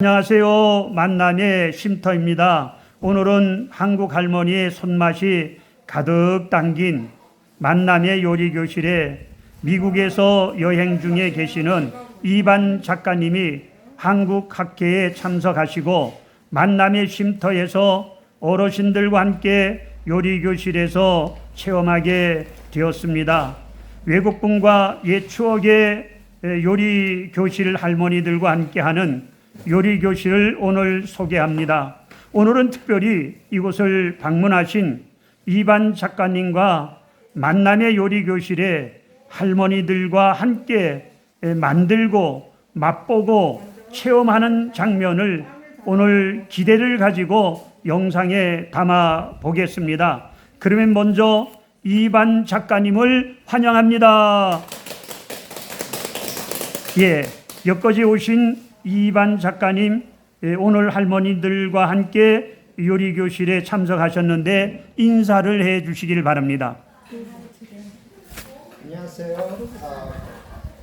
안녕하세요. 만남의 쉼터입니다. 오늘은 한국 할머니의 손맛이 가득 담긴 만남의 요리 교실에 미국에서 여행 중에 계시는 이반 작가님이 한국 학회에 참석하시고 만남의 쉼터에서 어르신들과 함께 요리 교실에서 체험하게 되었습니다. 외국분과 옛 추억의 요리 교실 할머니들과 함께하는 요리 교실을 오늘 소개합니다. 오늘은 특별히 이곳을 방문하신 이반 작가님과 만남의 요리 교실에 할머니들과 함께 만들고 맛보고 체험하는 장면을 오늘 기대를 가지고 영상에 담아 보겠습니다. 그러면 먼저 이반 작가님을 환영합니다. 예, 여기까지 오신 이반 작가님, 예, 오늘 할머니들과 함께 요리 교실에 참석하셨는데 인사를 해 주시길 바랍니다. 안녕하세요. Uh,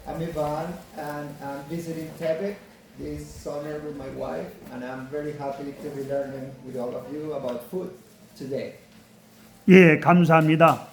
I'm Ivan and I'm visiting Quebec this summer with my wife and I'm very happy to be learning with all of you about food today. 예, 감사합니다.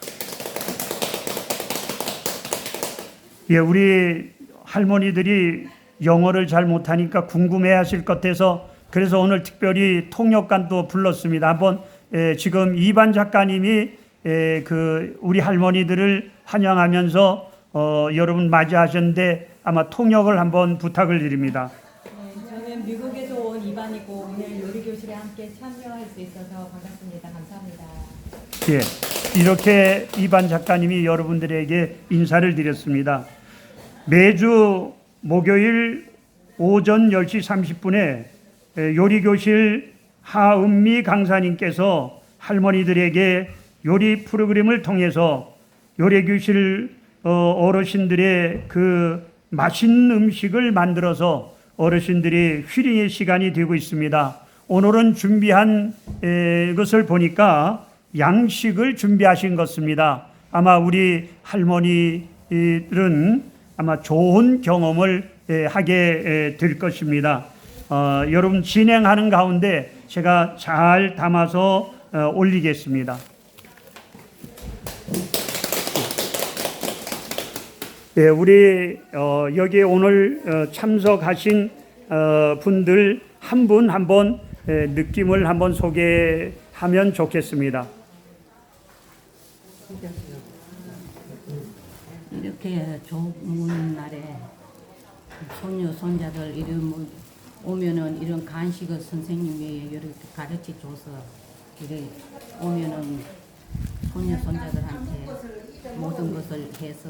예, 우리 할머니들이 영어를 잘 못하니까 궁금해 하실 것 같아서 그래서 오늘 특별히 통역관도 불렀습니다. 한번 예, 지금 이반 작가님이 예, 그 우리 할머니들을 환영하면서 어, 여러분 맞이하셨는데 아마 통역을 한번 부탁을 드립니다. 네, 저는 미국에서 온 이반이고 오늘 요리 교실에 함께 참여할 수 있어서 반갑습니다. 감사합니다. 예, 이렇게 이반 작가님이 여러분들에게 인사를 드렸습니다. 매주 목요일 오전 10시 30분에 요리교실 하은미 강사님께서 할머니들에게 요리 프로그램을 통해서 요리교실 어, 어르신들의 그 맛있는 음식을 만들어서 어르신들이 휘링의 시간이 되고 있습니다. 오늘은 준비한 에, 것을 보니까 양식을 준비하신 것입니다. 아마 우리 할머니들은 아마 좋은 경험을 에, 하게 에, 될 것입니다. 어, 여러분 진행하는 가운데 제가 잘 담아서 어, 올리겠습니다. 예, 우리 어, 여기 오늘 어, 참석하신 어, 분들 한 분 한번 예, 느낌을 한번 소개하면 좋겠습니다. 이렇게 좋은 날에 손녀 손자들 이름 오면은 이런 간식을 선생님이 이렇게 가르쳐 줘서 이래 오면은 손녀 손자들한테 모든 것을 해서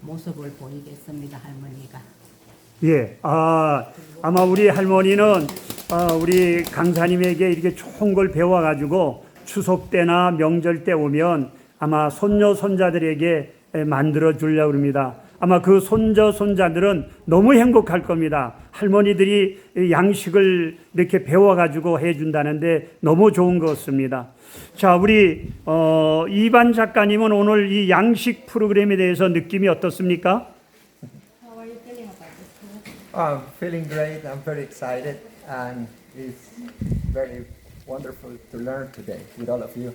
모습을 보이겠습니다 할머니가. 예, 아, 아마 우리 할머니는 아, 우리 강사님에게 이렇게 좋은 걸 배워가지고 추석 때나 명절 때 오면 아마 손녀 손자들에게 에, 만들어 주려고 합니다. 아마 그 손자 손자들은 너무 행복할 겁니다. 할머니들이 이 양식을 이렇게 배워 가지고 해 준다는데 너무 좋은 것 같습니다. 자, 우리 어, 이반 작가님은 오늘 이 양식 프로그램에 대해서 느낌이 어떻습니까? How are you feeling about this? I'm feeling great. I'm very excited and it's very wonderful to learn today with all of you.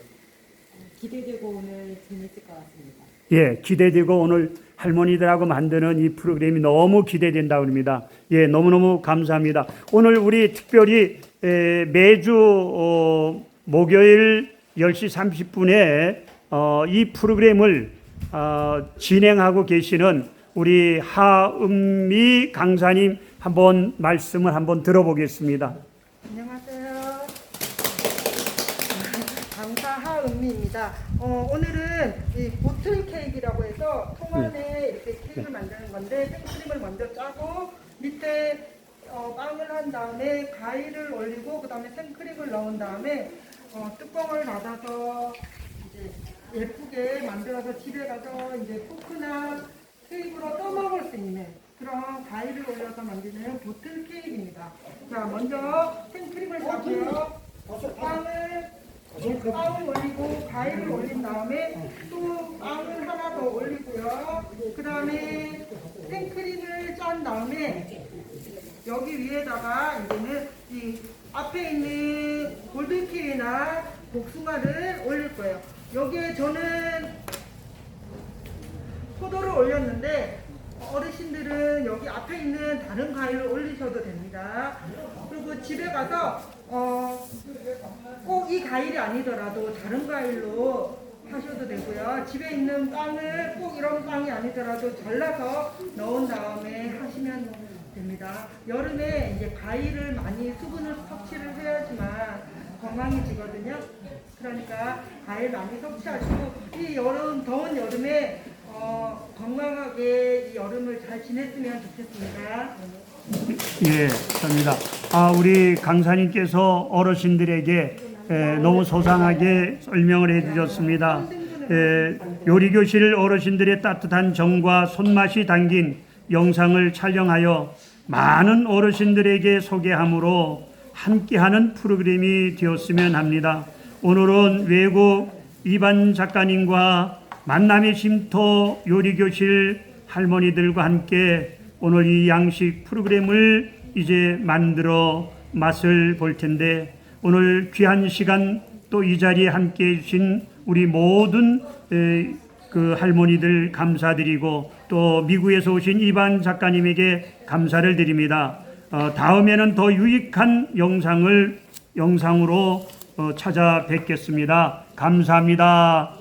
기대되고 오늘 재밌을 것 같습니다. 예, 기대되고 오늘 할머니들하고 만드는 이 프로그램이 너무 기대된다고 합니다. 예, 너무너무 감사합니다. 오늘 우리 특별히 에, 매주 어, 목요일 10시 30분에 어, 이 프로그램을 어, 진행하고 계시는 우리 하은미 강사님 한번 말씀을 한번 들어보겠습니다. 안녕하세요. 강사 하은미입니다. 어, 오늘은 이 보틀 케이크라고 해서 통 안에 이렇게 케이크를 만드는 건데 생크림을 먼저 짜고 밑에 어, 빵을 한 다음에 가위를 올리고 그 다음에 생크림을 넣은 다음에 어, 뚜껑을 닫아서 이제 예쁘게 만들어서 집에 가서 이제 포크나 테이프로 떠먹을 수 있는 그런 가위를 올려서 만드는 보틀 케이크입니다. 자, 먼저 생크림을 짜고요. 빵을 빵을 올리고 가위를 올린 다음에 또 빵을 하나 더 올리고요. 그 다음에 생크림을 짠 다음에 여기 위에다가 이제는 이 앞에 있는 골든키위나 복숭아를 올릴 거예요. 여기에 저는 포도를 올렸는데 어르신들은 여기 앞에 있는 다른 과일을 올리셔도 됩니다. 그리고 집에 가서 어, 꼭 이 과일이 아니더라도 다른 과일로 하셔도 되고요. 집에 있는 빵을 꼭 이런 빵이 아니더라도 잘라서 넣은 다음에 하시면 됩니다. 여름에 이제 과일을 많이 수분을 섭취를 해야지만 건강해지거든요. 그러니까 과일 많이 섭취하시고 이 여름 더운 여름에 어, 건강하게 이 여름을 잘 지냈으면 좋겠습니다. 예, 됩니다. 아, 우리 강사님께서 어르신들에게 에, 너무 소상하게 설명을 해주셨습니다. 에, 요리교실 어르신들의 따뜻한 정과 손맛이 담긴 영상을 촬영하여 많은 어르신들에게 소개함으로 함께하는 프로그램이 되었으면 합니다. 오늘은 외국 이반 작가님과 만남의 쉼터 요리교실 할머니들과 함께 오늘 이 양식 프로그램을 이제 만들어 맛을 볼 텐데 오늘 귀한 시간 또 이 자리에 함께 해주신 우리 모든 에, 그 할머니들 감사드리고 또 미국에서 오신 이반 작가님에게 감사를 드립니다. 어, 다음에는 더 유익한 영상을 영상으로 어, 찾아뵙겠습니다. 감사합니다.